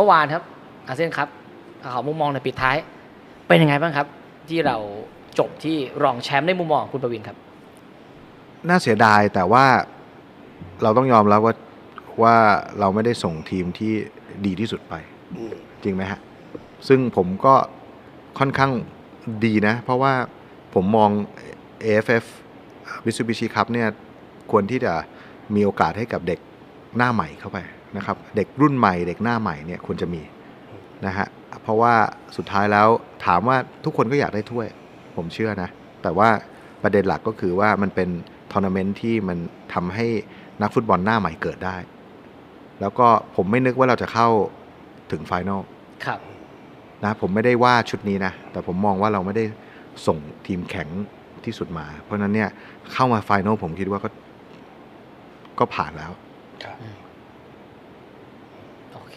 มื่อวานครับอาเซียนครับเขอมุมมองในปิดท้าย เป็นยังไงบ้างครับ ที่เราจบที่รองแชมป์ในมุมมองคุณประวินครับ น่าเสียดายแต่ว่าเราต้องยอมรับว่าว่าเราไม่ได้ส่งทีมที่ดีที่สุดไป จริงไหมฮะ ซึ่งผมก็ค่อนข้างดีนะ เพราะว่าผมมอง AFF Mitsubishi Cup เนี่ยควรที่จะมีโอกาสให้กับเด็ก หน้าใหม่เข้าไปนะครับ เด็กรุ่นใหม่ เด็กหน้าใหม่เนี่ยควรจะมีนะฮะเพราะว่าสุดท้ายแล้วถามว่าทุกคนก็อยากได้ถ้วย ผมเชื่อนะ แต่ว่าประเด็นหลักก็คือว่ามันเป็นทัวร์นาเมนต์ที่มันทำให้นักฟุตบอลหน้าใหม่เกิดได้ แล้วก็ผมไม่นึกว่าเราจะเข้าถึงไฟนอลครับนะผมไม่ได้ว่าชุดนี้นะ แต่ผมมองว่าเราไม่ได้ส่งทีมแข็งที่สุดมา เพราะฉะนั้นเนี่ยเข้ามาไฟนอลผมคิดว่าก็ก็ผ่านแล้ว ครับ โอเค